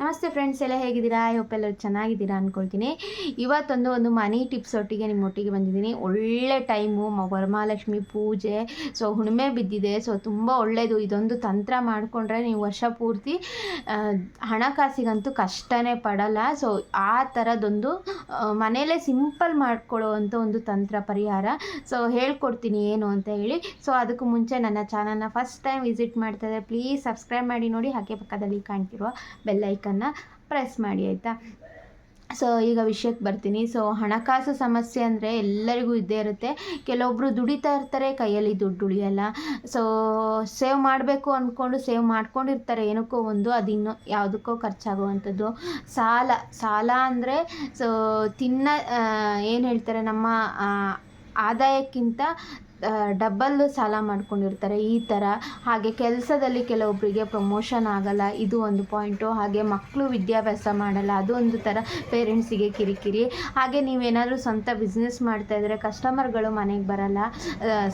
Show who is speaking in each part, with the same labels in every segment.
Speaker 1: ನಮಸ್ತೆ ಫ್ರೆಂಡ್ಸ್ ಎಲ್ಲ ಹೇಗಿದ್ದೀರಾ? ಐ ಹೋಪ್ ಎಲ್ಲರೂ ಚೆನ್ನಾಗಿದ್ದೀರಾ ಅಂದ್ಕೊಳ್ತೀನಿ ಇವತ್ತೊಂದು ಒಂದು ಮನಿ ಟಿಪ್ಸ್ ಒಟ್ಟಿಗೆ ನಿಮ್ಮೊಟ್ಟಿಗೆ ಬಂದಿದ್ದೀನಿ. ಒಳ್ಳೆ ಟೈಮು ವರಮಹಾಲಕ್ಷ್ಮಿ ಪೂಜೆ. ಸೊ ಹುಣ್ಮೆ ಬಿದ್ದಿದೆ. ಸೊ ತುಂಬ ಒಳ್ಳೆಯದು ಇದೊಂದು ತಂತ್ರ ಮಾಡಿಕೊಂಡ್ರೆ ನೀವು ವರ್ಷ ಪೂರ್ತಿ ಹಣಕಾಸಿಗಂತೂ ಕಷ್ಟನೇ ಪಡಲ್ಲ. ಸೊ ಆ ಥರದೊಂದು ಮನೆಯಲ್ಲೇ ಸಿಂಪಲ್ ಮಾಡ್ಕೊಳ್ಳುವಂಥ ಒಂದು ತಂತ್ರ, ಪರಿಹಾರ. ಸೊ ಹೇಳ್ಕೊಡ್ತೀನಿ ಏನು ಅಂತ ಹೇಳಿ. ಸೊ ಅದಕ್ಕೂ ಮುಂಚೆ ನನ್ನ ಚಾನಲ್ನ ಫಸ್ಟ್ ಟೈಮ್ ವಿಸಿಟ್ ಮಾಡ್ತಾ ಇದ್ದಾರೆ ಪ್ಲೀಸ್ ಸಬ್ಸ್ಕ್ರೈಬ್ ಮಾಡಿ ನೋಡಿ. ಹಾಗೆ ಪಕ್ಕದಲ್ಲಿ ಕಾಣ್ತಿರುವ ಬೆಲ್ಲೈಕನ್ನ ಪ್ರೆಸ್ ಮಾಡಿ, ಆಯಿತಾ? ಸೊ ಈಗ ವಿಷಯಕ್ಕೆ ಬರ್ತೀನಿ. ಸೊ ಹಣಕಾಸು ಸಮಸ್ಯೆ ಅಂದರೆ ಎಲ್ಲರಿಗೂ ಇದ್ದೇ ಇರುತ್ತೆ. ಕೆಲವೊಬ್ಬರು ದುಡಿತಾ ಇರ್ತಾರೆ, ಕೈಯಲ್ಲಿ ದುಡ್ಡು ಉಳಿಯಲ್ಲ. ಸೊ ಸೇವ್ ಮಾಡಬೇಕು ಅಂದ್ಕೊಂಡು ಸೇವ್ ಮಾಡ್ಕೊಂಡಿರ್ತಾರೆ. ಏನಕ್ಕೋ ಒಂದು, ಅದು ಇನ್ನೂ ಯಾವುದಕ್ಕೋ ಖರ್ಚಾಗುವಂಥದ್ದು. ಸಾಲ ಸಾಲ ಅಂದರೆ ಸೊ ತಿನ್ನ ಏನು ಹೇಳ್ತಾರೆ ನಮ್ಮ ಆದಾಯಕ್ಕಿಂತ ಡಬಲ್ ಸಾಲ ಮಾಡ್ಕೊಂಡಿರ್ತಾರೆ ಈ ಥರ. ಹಾಗೆ ಕೆಲಸದಲ್ಲಿ ಕೆಲವೊಬ್ಬರಿಗೆ ಪ್ರಮೋಷನ್ ಆಗಲ್ಲ, ಇದು ಒಂದು ಪಾಯಿಂಟು ಹಾಗೆ ಮಕ್ಕಳು ವಿದ್ಯಾಭ್ಯಾಸ ಮಾಡಲ್ಲ, ಅದು ಒಂದು ಥರ ಪೇರೆಂಟ್ಸಿಗೆ ಕಿರಿಕಿರಿ. ಹಾಗೆ ನೀವೇನಾದರೂ ಸ್ವಂತ ಬಿಸ್ನೆಸ್ ಮಾಡ್ತಾ ಇದ್ದರೆ ಕಸ್ಟಮರ್ಗಳು ಮನೆಗೆ ಬರಲ್ಲ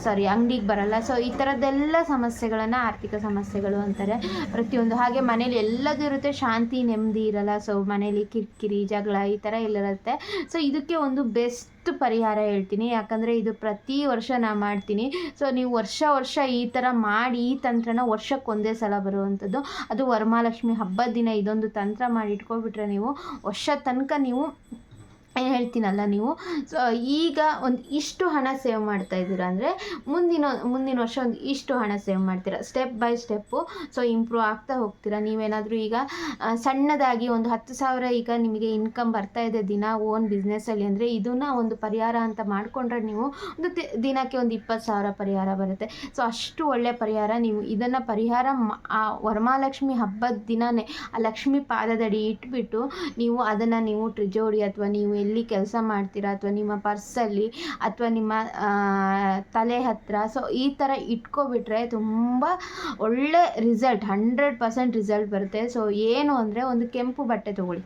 Speaker 1: ಸಾರಿ ಅಂಗಡಿಗೆ ಬರಲ್ಲ. ಸೊ ಈ ಥರದ್ದೆಲ್ಲ ಸಮಸ್ಯೆಗಳನ್ನು ಆರ್ಥಿಕ ಸಮಸ್ಯೆಗಳು ಅಂತಾರೆ ಪ್ರತಿಯೊಂದು. ಹಾಗೆ ಮನೇಲಿ ಎಲ್ಲದೂ ಇರುತ್ತೆ, ಶಾಂತಿ ನೆಮ್ಮದಿ ಇರಲ್ಲ. ಸೊ ಮನೇಲಿ ಕಿರಿಕಿರಿ, ಜಗಳ ಈ ಥರ ಎಲ್ಲ ಇರುತ್ತೆ. ಸೊ ಇದಕ್ಕೆ ಒಂದು ಬೆಸ್ಟ್ ಪರಿಹಾರ ಹೇಳ್ತೀನಿ. ಯಾಕಂದರೆ ಇದು ಪ್ರತಿ ವರ್ಷ ನಾ ಮಾಡ್ತೀನಿ. ಸೊ ನೀವು ವರ್ಷ ವರ್ಷ ಈ ಥರ ಮಾಡಿ ಈ ತಂತ್ರನ ವರ್ಷಕ್ಕೆ ಒಂದೇ ಸಲ ಬರುವಂಥದ್ದು. ಅದು ವರಮಹಾಲಕ್ಷ್ಮಿ ಹಬ್ಬದ ದಿನ ಇದೊಂದು ತಂತ್ರ ಮಾಡಿ ಇಟ್ಕೊಬಿಟ್ರೆ ನೀವು ವರ್ಷ ತನಕ ನೀವು ಹೇಳ್ತೀನಲ್ಲ ನೀವು. ಸೊ ಈಗ ಒಂದು ಇಷ್ಟು ಹಣ ಸೇವ್ ಮಾಡ್ತಾ ಇದ್ದೀರಾ ಅಂದರೆ ಮುಂದಿನ ಮುಂದಿನ ವರ್ಷ ಒಂದು ಇಷ್ಟು ಹಣ ಸೇವ್ ಮಾಡ್ತೀರಾ step by step so improve ಆಗ್ತಾ ಹೋಗ್ತೀರಾ? ನೀವೇನಾದರೂ ಈಗ ಸಣ್ಣದಾಗಿ ಒಂದು ಹತ್ತು ಸಾವಿರ ಈಗ ನಿಮಗೆ ಇನ್ಕಮ್ ಬರ್ತಾ ಇದೆ ದಿನ ಓನ್ ಬಿಸ್ನೆಸ್ಸಲ್ಲಿ ಅಂದರೆ ಇದನ್ನು ಒಂದು ಪರಿಹಾರ ಅಂತ ಮಾಡಿಕೊಂಡ್ರೆ ನೀವು ಒಂದು ದಿನಕ್ಕೆ ಒಂದು ಇಪ್ಪತ್ತು ಸಾವಿರ ಪರಿಹಾರ ಬರುತ್ತೆ. ಸೊ ಅಷ್ಟು ಒಳ್ಳೆಯ ಪರಿಹಾರ ನೀವು ಇದನ್ನು ಪರಿಹಾರ ಆ ವರಮಹಾಲಕ್ಷ್ಮಿ ಹಬ್ಬದ ದಿನವೇ ಆ ಲಕ್ಷ್ಮಿ ಪಾದದಡಿ ಇಟ್ಬಿಟ್ಟು ನೀವು ಅದನ್ನು ನೀವು ಟ್ರಿಜೋಡಿ ಅಥವಾ ನೀವು ಎಲ್ಲಿ ಕೆಲಸ ಮಾಡ್ತೀರಾ? ಅಥವಾ ನಿಮ್ಮ ಪರ್ಸಲ್ಲಿ ಅಥವಾ ನಿಮ್ಮ ತಲೆ ಹತ್ತಿರ ಸೊ ಈ ಥರ ಇಟ್ಕೊಬಿಟ್ರೆ ತುಂಬ ಒಳ್ಳೆ ರಿಸಲ್ಟ್ ಹಂಡ್ರೆಡ್ ಪರ್ಸೆಂಟ್ ರಿಸಲ್ಟ್ ಬರುತ್ತೆ. ಸೊ ಏನು ಅಂದರೆ ಒಂದು ಕೆಂಪು ಬಟ್ಟೆ ತೊಗೊಳ್ಳಿ.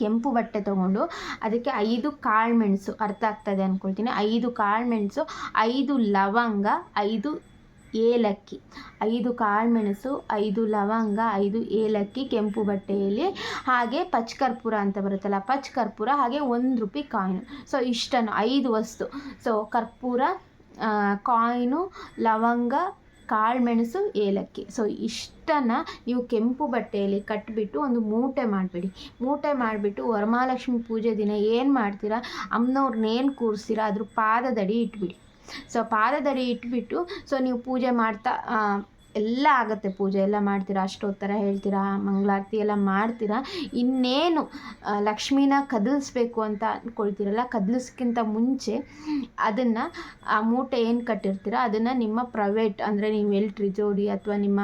Speaker 1: ಕೆಂಪು ಬಟ್ಟೆ ತೊಗೊಂಡು ಅದಕ್ಕೆ ಐದು ಕಾಳುಮೆಣಸು ಅರ್ಥ ಆಗ್ತದೆ ಅಂದ್ಕೊಳ್ತೀನಿ ಐದು ಕಾಳುಮೆಣಸು ಐದು ಲವಂಗ, ಐದು ಏಲಕ್ಕಿ. ಐದು ಕಾಳುಮೆಣಸು, ಐದು ಲವಂಗ, ಐದು ಏಲಕ್ಕಿ, ಕೆಂಪು ಬಟ್ಟೆಯಲ್ಲಿ. ಹಾಗೆ ಪಚ್ ಕರ್ಪೂರ ಅಂತ ಬರುತ್ತಲ್ಲ ಪಚ್ ಕರ್ಪೂರ ಹಾಗೆ ಒಂದು ರೂಪಾಯಿ ಕಾಯಿನು. ಸೊ ಇಷ್ಟನ್ನು, ಐದು ವಸ್ತು. ಸೊ ಕರ್ಪೂರ ಕಾಯಿನು, ಲವಂಗ, ಕಾಳುಮೆಣಸು, ಏಲಕ್ಕಿ. ಸೊ ಇಷ್ಟನ್ನು ನೀವು ಕೆಂಪು ಬಟ್ಟೆಯಲ್ಲಿ ಕಟ್ಟಿಬಿಟ್ಟು ಒಂದು ಮೂಟೆ ಮಾಡಿಬಿಡಿ. ಮೂಟೆ ಮಾಡಿಬಿಟ್ಟು ವರಮಹಾಲಕ್ಷ್ಮಿ ಪೂಜೆ ದಿನ ಏನು ಮಾಡ್ತೀರಾ? ಅಮ್ಮನವ್ರನ್ನ ಏನು ಕೂರಿಸ್ತೀರಾ? ಅದ್ರ ಪಾದದಡಿ ಇಟ್ಬಿಡಿ. ಸೊ ಪಾದದಡಿ ಇಟ್ಬಿಟ್ಟು ಸೊ ನೀವು ಪೂಜೆ ಮಾಡ್ತಾ ಎಲ್ಲ ಆಗುತ್ತೆ ಪೂಜೆ, ಎಲ್ಲ ಮಾಡ್ತೀರಾ, ಅಷ್ಟೋತ್ತರ ಹೇಳ್ತೀರಾ, ಮಂಗಳಾರತಿ ಎಲ್ಲ ಮಾಡ್ತೀರಾ. ಇನ್ನೇನು ಲಕ್ಷ್ಮೀನ ಕದಲಿಸ್ಬೇಕು ಅಂತ ಅಂದ್ಕೊಳ್ತೀರಲ್ಲ ಕದಲಿಸ್ಕಿಂತ ಮುಂಚೆ ಅದನ್ನು, ಆ ಮೂಟೆ ಏನು ಕಟ್ಟಿರ್ತೀರ, ಅದನ್ನು ನಿಮ್ಮ ಪ್ರೈವೇಟ್, ಅಂದರೆ ನೀವು ಎಲ್ಲಿ ಟ್ರಿಜೋಡಿ ಅಥವಾ ನಿಮ್ಮ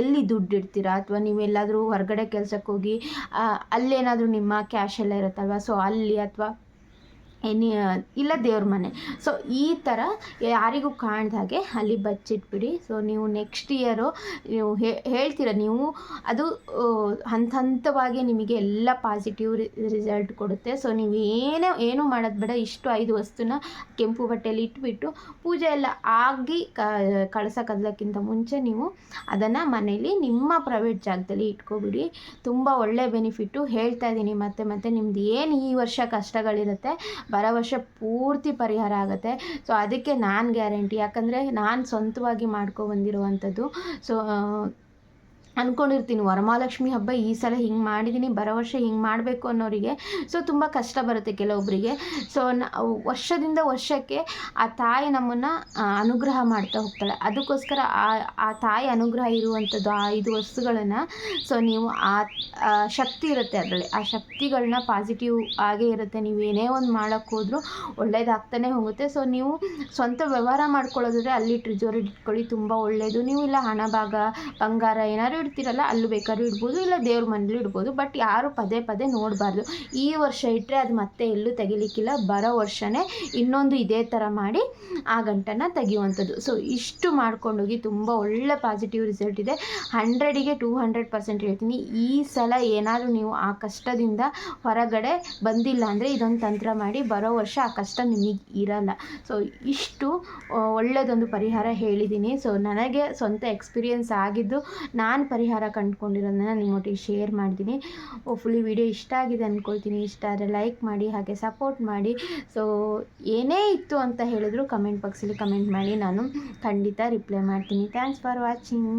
Speaker 1: ಎಲ್ಲಿ ದುಡ್ಡು ಇಡ್ತೀರಾ ಅಥವಾ ನೀವೆಲ್ಲಾದರೂ ಹೊರಗಡೆ ಕೆಲಸಕ್ಕೆ ಹೋಗಿ ಅಲ್ಲೇನಾದರೂ ನಿಮ್ಮ ಕ್ಯಾಶ್ ಎಲ್ಲ ಇರುತ್ತಲ್ವ? ಸೊ ಅಲ್ಲಿ ಅಥವಾ ಎನಿ ಇಲ್ಲ ದೇವ್ರ ಮನೆ. ಸೊ ಈ ಥರ ಯಾರಿಗೂ ಕಾಣ್ದಾಗೆ ಅಲ್ಲಿ ಬಚ್ಚಿಟ್ಬಿಡಿ. ಸೊ ನೀವು ನೆಕ್ಸ್ಟ್ ಇಯರು ನೀವು ಹೇಳ್ತೀರ ನೀವು ಅದು ಹಂತ ಹಂತವಾಗಿ ನಿಮಗೆ ಎಲ್ಲ ಪಾಸಿಟಿವ್ ರಿಸಲ್ಟ್ ಕೊಡುತ್ತೆ. ಸೊ ನೀವು ಏನೇ, ಏನೂ ಮಾಡೋದು ಬೇಡ. ಇಷ್ಟು ಐದು ವಸ್ತುನ ಕೆಂಪು ಬಟ್ಟೆಯಲ್ಲಿ ಇಟ್ಬಿಟ್ಟು ಪೂಜೆ ಎಲ್ಲ ಆಗಿ ಕ, ಕಳಸ ಕದಲಕ್ಕಿಂತ ಮುಂಚೆ ನೀವು ಅದನ್ನು ಮನೇಲಿ ನಿಮ್ಮ ಪ್ರೈವೇಟ್ ಜಾಗದಲ್ಲಿ ಇಟ್ಕೊಬಿಡಿ. ತುಂಬ ಒಳ್ಳೆ ಬೆನಿಫಿಟ್ಟು ಹೇಳ್ತಾ ಇದ್ದೀನಿ ಮತ್ತೆ ಮತ್ತೆ. ನಿಮ್ದು ಏನು ಈ ವರ್ಷ ಕಷ್ಟಗಳಿರುತ್ತೆ. ಬರೋ ವರ್ಷ ಪೂರ್ತಿ ಪರಿಹಾರ ಆಗುತ್ತೆ. ಸೊ ಅದಕ್ಕೆ ನಾನು ಗ್ಯಾರಂಟಿ. ಯಾಕಂದರೆ ನಾನು ಸ್ವಂತವಾಗಿ ಮಾಡ್ಕೊ ಬಂದಿರುವಂಥದ್ದು. ಸೊ ಅಂದ್ಕೊಂಡಿರ್ತೀನಿ ವರಮಹಾಲಕ್ಷ್ಮಿ ಹಬ್ಬ ಈ ಸಲ ಹಿಂಗೆ ಮಾಡಿದ್ದೀನಿ ಬರೋ ವರ್ಷ ಹಿಂಗೆ ಮಾಡಬೇಕು ಅನ್ನೋರಿಗೆ. ಸೊ ತುಂಬ ಕಷ್ಟ ಬರುತ್ತೆ ಕೆಲವೊಬ್ಬರಿಗೆ ಸೊ ನ, ವರ್ಷದಿಂದ ವರ್ಷಕ್ಕೆ ಆ ತಾಯಿ ನಮ್ಮನ್ನು ಅನುಗ್ರಹ ಮಾಡ್ತಾ ಹೋಗ್ತಾಳೆ. ಅದಕ್ಕೋಸ್ಕರ ಆ ಆ ತಾಯಿ ಅನುಗ್ರಹ ಇರುವಂಥದ್ದು ಆ ಐದು ವಸ್ತುಗಳನ್ನು ಸೊ ನೀವು ಆ ಆ ಶಕ್ತಿ ಇರುತ್ತೆ ಅದರಲ್ಲಿ. ಆ ಶಕ್ತಿಗಳನ್ನ ಪಾಸಿಟಿವ್ ಆಗೇ ಇರುತ್ತೆ. ನೀವು ಏನೇ ಒಂದು ಮಾಡೋಕ್ಕೆ ಹೋದರೂ ಒಳ್ಳೇದಾಗ್ತಾನೆ ಹೋಗುತ್ತೆ. ಸೊ ನೀವು ಸ್ವಂತ ವ್ಯವಹಾರ ಮಾಡ್ಕೊಳ್ಳೋದಾದ್ರೆ ಅಲ್ಲಿ ಟ್ರಿಜೋರಿ ಇಟ್ಕೊಳ್ಳಿ, ತುಂಬ ಒಳ್ಳೆಯದು ನೀವು ಇಲ್ಲ ಹಣ ಭಾಗ, ಬಂಗಾರ ಏನಾದ್ರು ಇಡ್ತೀರಲ್ಲ ಅಲ್ಲಿ ಬೇಕಾದ್ರೂ ಇಡ್ಬೋದು, ಇಲ್ಲ ದೇವ್ರ ಮನೇಲಿ ಇಡ್ಬೋದು ಬಟ್ ಯಾರು ಪದೇ ಪದೇ ನೋಡಬಾರ್ದು. ಈ ವರ್ಷ ಇಟ್ಟರೆ ಅದು ಮತ್ತೆ ಎಲ್ಲೂ ತೆಗಿಲಿಕ್ಕಿಲ್ಲ, ಬರೋ ವರ್ಷವೇ ಇನ್ನೊಂದು ಇದೇ ಥರ ಮಾಡಿ ಆ ಗಂಟನ್ನು ತೆಗೆಯುವಂಥದ್ದು. ಸೊ ಇಷ್ಟು ಮಾಡ್ಕೊಂಡೋಗಿ ತುಂಬ ಒಳ್ಳೆ ಪಾಸಿಟಿವ್ ರಿಸಲ್ಟ್ ಇದೆ. ಹಂಡ್ರೆಡಿಗೆ ಟೂ ಹಂಡ್ರೆಡ್ ಪರ್ಸೆಂಟ್ ಹೇಳ್ತೀನಿ. ಈ ಸಲ ಏನಾದರೂ ನೀವು ಆ ಕಷ್ಟದಿಂದ ಹೊರಗಡೆ ಬಂದಿಲ್ಲ ಅಂದರೆ ಇದೊಂದು ತಂತ್ರ ಮಾಡಿ ಬರೋ ವರ್ಷ ಆ ಕಷ್ಟ ನಿಮಗೆ ಇರಲ್ಲ. ಸೊ ಇಷ್ಟು ಒಳ್ಳೆಯದೊಂದು ಪರಿಹಾರ ಹೇಳಿದ್ದೀನಿ. ಸೊ ನನಗೆ ಸ್ವಂತ ಎಕ್ಸ್ಪೀರಿಯನ್ಸ್ ಆಗಿದ್ದು, ನಾನು ಪರಿಹಾರ ಕಂಡುಕೊಂಡಿರೋದನ್ನ ನಿಮ್ಮೊಟ್ಟಿಗೆ ಶೇರ್ ಮಾಡ್ತೀನಿ. ಫುಲ್ಲಿ ವಿಡಿಯೋ ಇಷ್ಟ ಆಗಿದೆ ಅಂದ್ಕೊಳ್ತೀನಿ ಇಷ್ಟ ಆದರೆ ಲೈಕ್ ಮಾಡಿ, ಹಾಗೆ ಸಪೋರ್ಟ್ ಮಾಡಿ. ಸೊ ಏನೇ ಇತ್ತು ಅಂತ ಹೇಳಿದ್ರು ಕಮೆಂಟ್ ಬಾಕ್ಸಲ್ಲಿ ಕಮೆಂಟ್ ಮಾಡಿ. ನಾನು ಖಂಡಿತ ರಿಪ್ಲೈ ಮಾಡ್ತೀನಿ. Thanks for watching